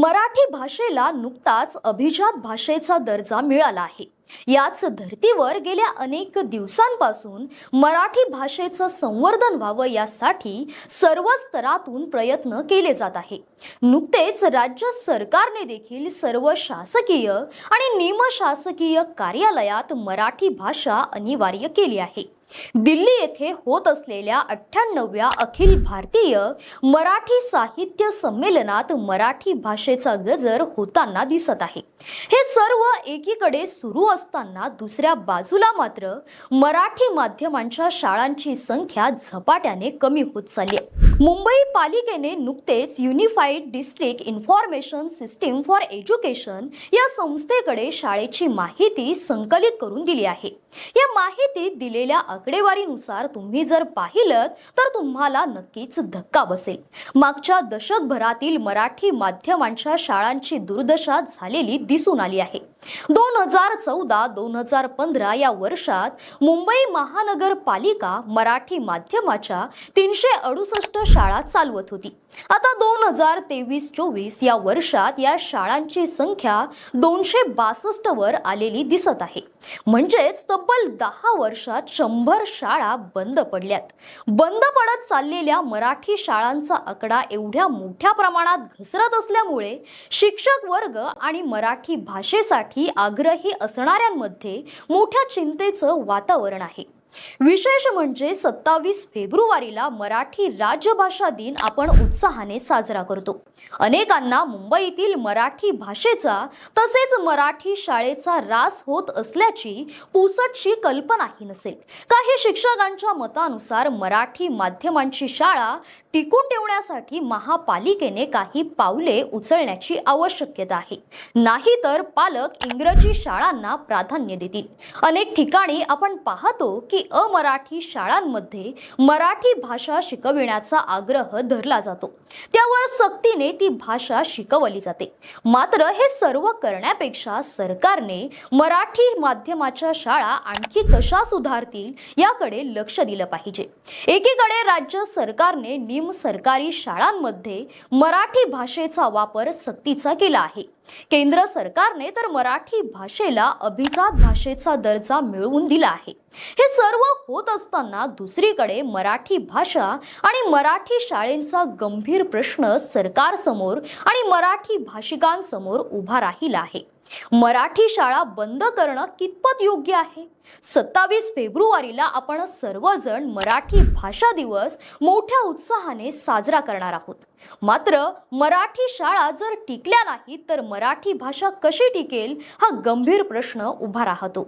मराठी भाषेला नुकताच अभिजात भाषेचा दर्जा मिळाला आहे. याच धर्तीवर गेल्या अनेक दिवसांपासून मराठी भाषेचं संवर्धन व्हावं यासाठी सर्व स्तरातून प्रयत्न केले जात आहे. नुकतेच राज्य सरकारने देखील सर्व शासकीय आणि निमशासकीय कार्यालयात मराठी भाषा अनिवार्य केली आहे. दिल्ली येथे होत असलेल्या अठ्ठ्याण्णव्या अखिल भारतीय मराठी साहित्य संमेलनात मराठी भाषेचा गजर होताना दिसत आहे. हे सर्व एकीकडे सुरू असताना दुसऱ्या बाजूला मात्र मराठी माध्यमांच्या शाळांची संख्या झपाट्याने कमी होत चालली आहे. मुंबई पालिकेने नुकतेच unified district information system for education या संस्थेकडे शाळेची माहिती संकलित करून दिली आहे. या माहितीत दिलेल्या आकडेवारीनुसार तुम्ही जर पाहिलं तर तुम्हाला नक्कीच धक्का बसेल. मागच्या दशकभरातील मराठी माध्यमांच्या शाळांची दुर्दशा झालेली दिसून आली आहे. दोन हजार चौदा दोन हजार पंधरा या वर्षात मुंबई महानगरपालिका मराठी माध्यमाच्या तीनशे अडुसष्ट शाळा चालवत होती. आता दोन हजार तेवीस चोवीस या वर्षात या शाळांची संख्या दोनशे बासष्ट वर आलेली दिसत आहे. म्हणजेच तब्बल दहा वर्षात शंभर शाळा बंद पडल्यात. बंद पडत चाललेल्या मराठी शाळांचा आकडा एवढ्या मोठ्या प्रमाणात घसरत असल्यामुळे शिक्षक वर्ग आणि मराठी भाषेसाठी आग्रही असणाऱ्यांमध्ये मोठ्या चिंतेचं वातावरण आहे. विशेष म्हणजे सत्तावीस फेब्रुवारीला मराठी राज्यभाषा दिन आपण उत्साहाने साजरा करतो. अनेकांना मुंबईतील मराठी भाषेचा तसेच मराठी शाळेचा रास होत असल्याची पुसटशी कल्पनाही नसेल. काही शिक्षकांच्या मतानुसार मराठी माध्यमांची शाळा टिकून ठेवण्यासाठी महापालिकेने काही पावले उचलण्याची आवश्यकता आहे. नाहीतर पालक इंग्रजी शाळांना प्राधान्य देतील. अनेक ठिकाणी आपण पाहतो की अमराठी शाळांमध्ये मराठी भाषा शिकविण्याचा आग्रह धरला जातो. त्यावर सक्तीने ती भाषा शिकवली जाते. मात्र हे सर्व करण्यापेक्षा सरकारने मराठी माध्यमाच्या शाळा आणखी कशा सुधारतील याकडे लक्ष दिलं पाहिजे. एकीकडे राज्य सरकारने निम सरकारी शाळांमध्ये मराठी भाषेचा वापर सक्तीचा केला आहे. केंद्र सरकारने तर मराठी भाषेला अभिजात भाषेचा दर्जा मिळवून दिला आहे. हे सर्व होत असताना दुसरीकडे मराठी भाषा आणि मराठी शाळेंचा गंभीर प्रश्न सरकारसमोर आणि मराठी भाषिकांसमोर उभा राहिला आहे. मराठी शाळा बंद करणं कितपत योग्य आहे? सत्तावीस फेब्रुवारीला आपण सर्वजण मराठी भाषा दिवस मोठ्या उत्साहाने साजरा करणार आहोत. मात्र मराठी शाळा जर टिकल्या नाही तर मराठी भाषा कशी टिकेल हा गंभीर प्रश्न उभा राहतो.